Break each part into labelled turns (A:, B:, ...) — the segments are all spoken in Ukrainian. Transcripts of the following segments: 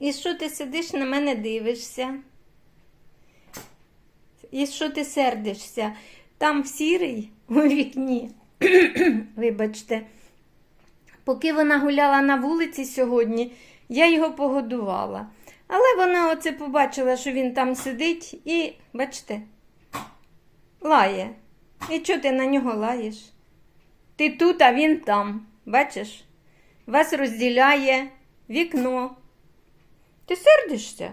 A: І що ти сидиш на мене дивишся? І що ти сердишся? Там сірий у вікні. Вибачте. Поки вона гуляла на вулиці сьогодні, я його погодувала. Але вона оце побачила, що він там сидить, і, бачите, лає. І чого ти на нього лаєш? Ти тут, а він там. Бачиш? Вас розділяє вікно. Ти сердишся?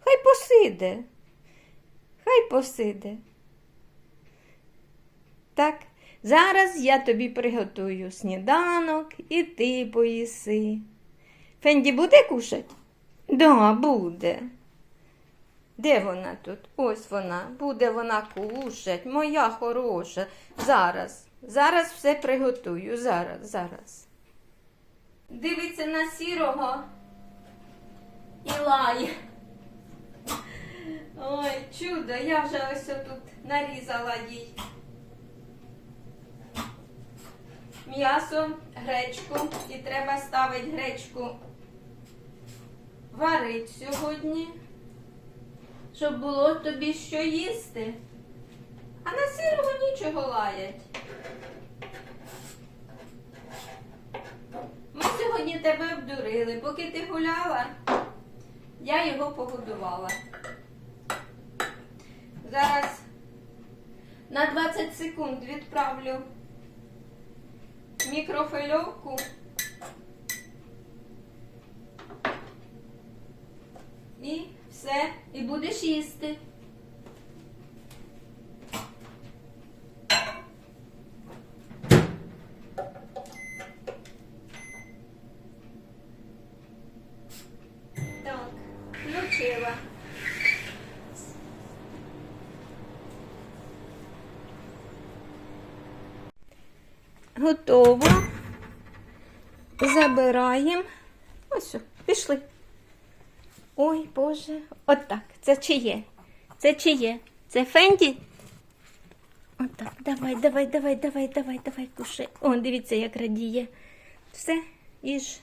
A: Хай посиде. Хай посиде. Так, зараз я тобі приготую сніданок і ти поїси. Фенді буде кушать? Да, буде. Де вона тут? Ось вона. Буде вона кушать. Моя хороша. Зараз. Зараз все приготую. Зараз, зараз. Дивиться на сірого і лає. Ой, чудо, я вже ось тут нарізала їй. М'ясо, гречку. І треба ставити гречку варить сьогодні, щоб було тобі що їсти. А на сірого нічого лаять. Ми сьогодні тебе обдурили. Поки ти гуляла, я його погодувала. Зараз на 20 секунд відправлю мікрофильовку. І все, і будеш їсти. Так, включила. Готово. Забираємо. Ось, пішли. Ой, Боже. Отак. Це чиє? Це чиє? Це Фенді? Отак. Давай, давай, давай, давай, давай, давай, кушай. О, дивіться, як радіє. Все, їж.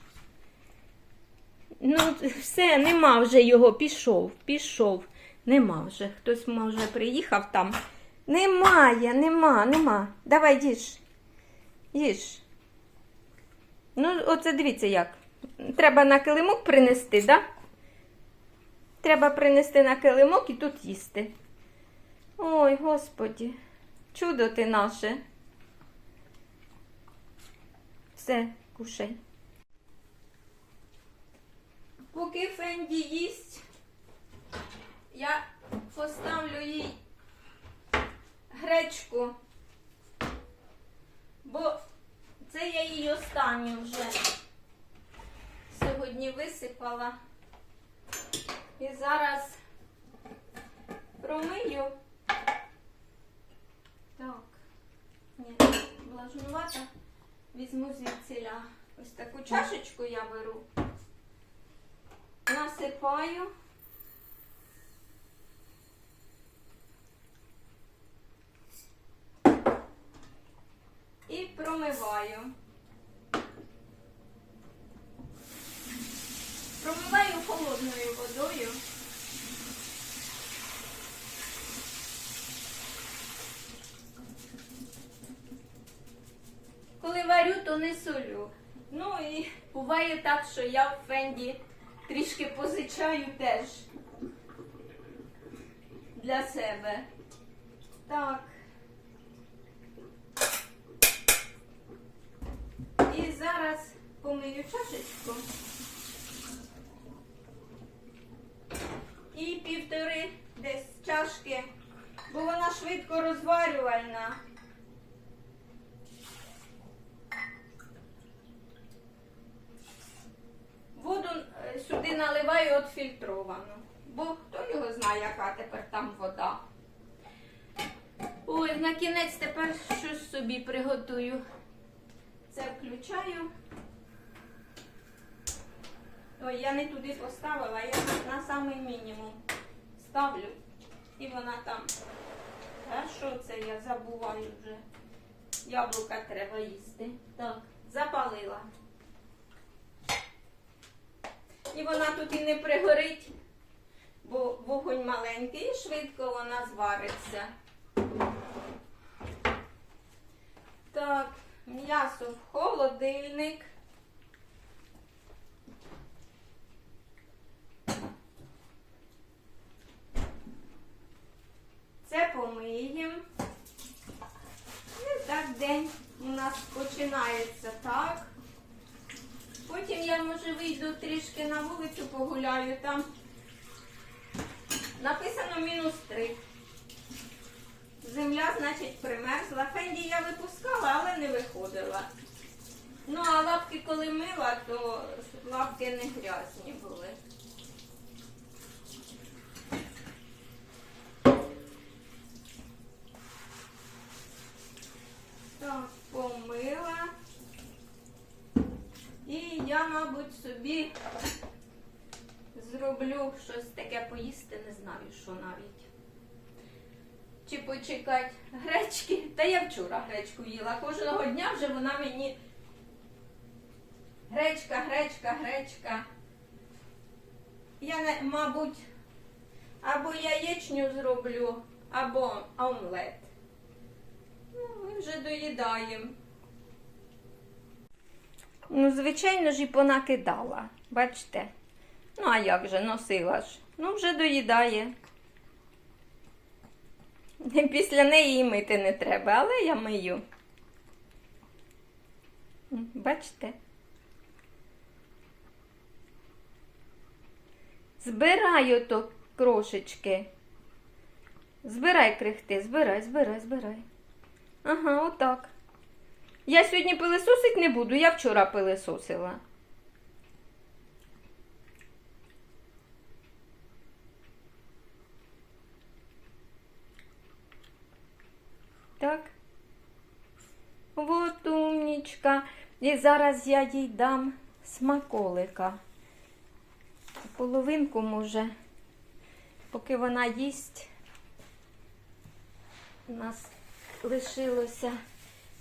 A: Ну, все, нема вже його. Пішов, пішов. Нема вже. Хтось може приїхав там. Немає, нема, нема. Давай їж. Їж. Ну, оце дивіться як. Треба на килимок принести, так? Да? Треба принести на килимок і тут їсти. Ой, господі, чудо ти наше. Все, кушай. Поки Фенді їсть, я поставлю їй гречку, бо це я її останню вже сьогодні висипала. І зараз промию. Так, ні, влажнувата. Візьму звідсіля ось таку чашечку я беру, насипаю. І промиваю. Промиваю холодною водою. Коли варю, то не солю. Ну і буває так, що я в фенді трішки позичаю теж для себе. Так. І зараз помию чашечку. І півтори десь чашки, бо вона швидко розварювальна. Воду е, сюди наливаю отфільтровану, бо хто його знає, яка тепер там вода. Ой, на кінець тепер щось собі приготую. Це включаю. Ой, я не туди поставила, я на самий мінімум ставлю. І вона там. А що це я забуваю вже? Яблука треба їсти. Так, запалила. І вона тут і не пригорить, бо вогонь маленький і швидко вона звариться. Так, м'ясо в холодильник. Це помиємо. І так день у нас починається так. Потім я, може, вийду трішки на вулицю, погуляю там. Написано мінус три. Земля, значить, примерзла. Фенді я випускала, але не виходила. Ну, а лапки, коли мила, то лапки не грязні були. Так, помила. І я, мабуть, собі зроблю щось таке поїсти, не знаю, що навіть. Чи почекати гречки. Та я вчора гречку їла. Кожного дня вже вона мені гречка, гречка, гречка. Я, мабуть, або яєчню зроблю, або омлет. Ну, ми вже доїдаємо. Ну, звичайно ж, і понакидала. Бачите? Ну, а як же, носила ж. Ну, вже доїдає. Після неї і мити не треба, але я мию. Бачите? Збирай ото крошечки. Збирай крихти, збирай, збирай, збирай. Ага, отак. Я сьогодні пилисосить не буду, я вчора пилисосила. Так. Вот умнічка. І зараз я їй дам смаколика. Половинку може, поки вона їсть, у нас лишилося.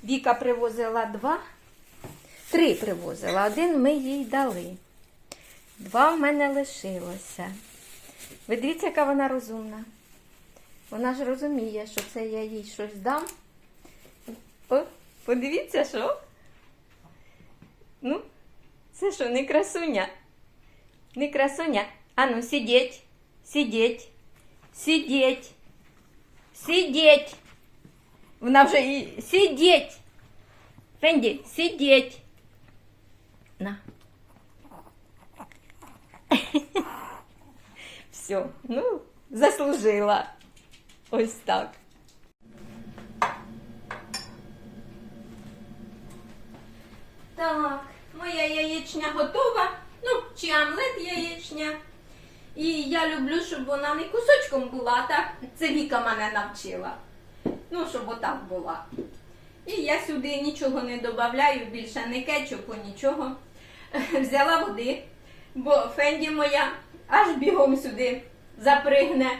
A: Віка привозила два, три привозила, один ми їй дали. Два в мене лишилося. Ви дивіться, яка вона розумна. Вона ж розуміє, що це я їй щось дам. О, подивіться, що. Ну, це що, не красуня? Не красуня. Ану, сидіть, сидіть, сидіть, сидіть. Вона вже і сидіть. Фенді, сидіть. На. Все, ну, заслужила. Ось так. Так, моя яєчня готова. Ну, чи омлет яєчня. І я люблю, щоб вона не кусочком була, так це Віка мене навчила. Ну, щоб отак була. І я сюди нічого не додаю, більше не кетчупу, нічого. Взяла води, бо Фенді моя аж бігом сюди запригне.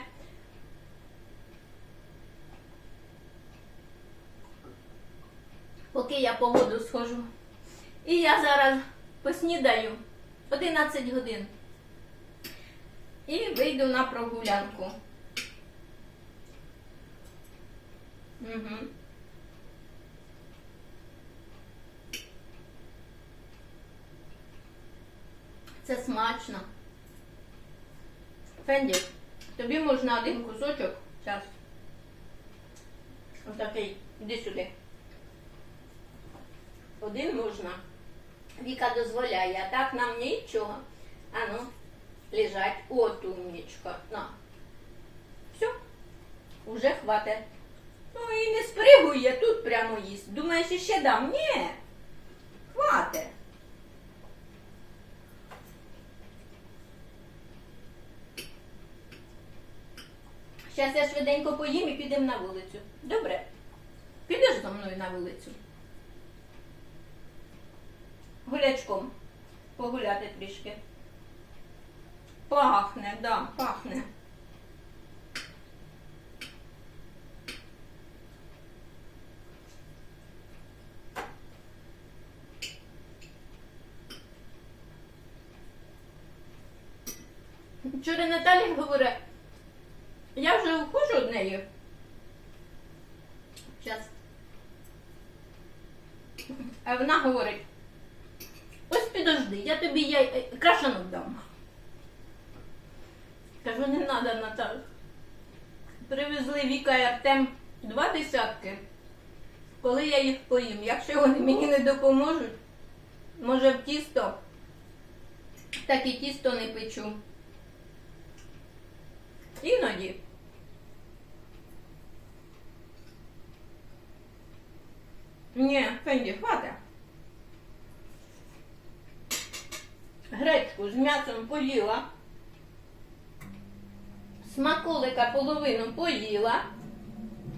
A: Поки я по воду схожу. І я зараз поснідаю 11 годин. І вийду на прогулянку. Це смачно. Фенді, тобі можна один кусочок. Зараз. Отакий. Іди сюди. Один можна. Віка дозволяє, а так нам нічого. Ану, лежать. От умнічка. На. Все. Уже хватить. Ну і не спригує, тут прямо їсть. Думаєш, іще дам? Ні. Хватить. Зараз я швиденько поїм і підемо на вулицю. Добре? Підеш зі мною на вулицю? Гулячком. Погуляти трішки. Пахне, да, пахне. Вчора Наталя говорить, я вже ухожу від неї. Зараз. А вона говорить, ось підожди, я тобі я... е, крашанок дам. Кажу, не треба, Наталя. Привезли Віка і Артем два десятки. Коли я їх поїм, якщо вони мені не допоможуть, може в тісто, так і тісто не печу. Іноді. Ні, Фенді, хватить. Гречку з м'ясом поїла. Смаколика половину поїла.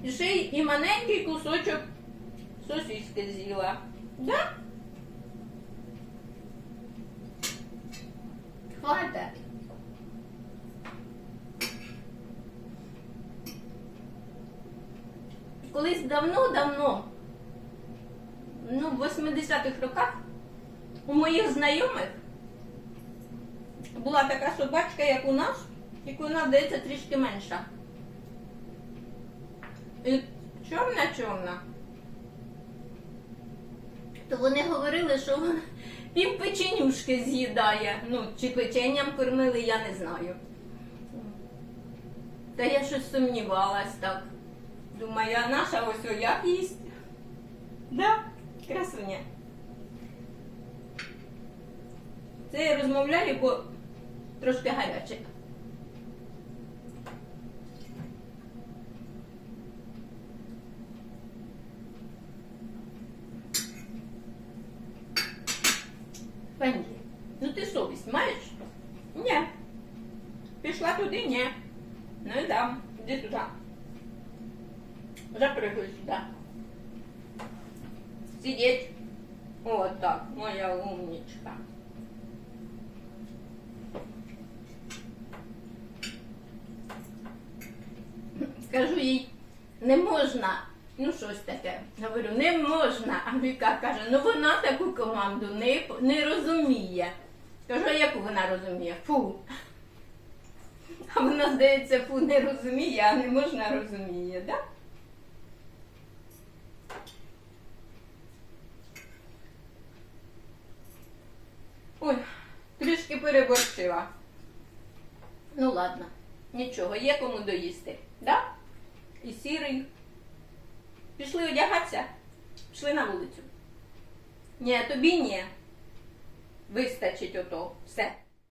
A: І ще і маленький кусочок сосиски з'їла. Да? Хватить. Колись давно-давно, ну, в 80-х роках, у моїх знайомих була така собачка, як у нас, тільки вона, здається, трішки менша. І чорна-чорна. То вони говорили, що пів печенюшки з'їдає. Ну, чи печенням кормили, я не знаю. Та я щось сумнівалась так. Думаю, наша ось о як їсть. Да, красуня. Це я розмовляю, бо трошки гаряче. Пенді, ну ти совість маєш? Ні. Пішла туди, ні. Ну і дам. Іди туди. Запрыгай сюда. Сидеть. Вот так, моя умничка. Кажу їй, не можна. Ну, щось таке. Говорю, не можна. А Віка каже, ну вона таку команду не, не розуміє. Кажу, а яку вона розуміє? Фу. А вона, здається, фу не розуміє, а не можна розуміє, так? Да? Ой, трішки переборщила. Ну ладно, нічого, є кому доїсти, да? І сірий. Пішли одягатися, пішли на вулицю. Ні, тобі ні. Вистачить ото. Все.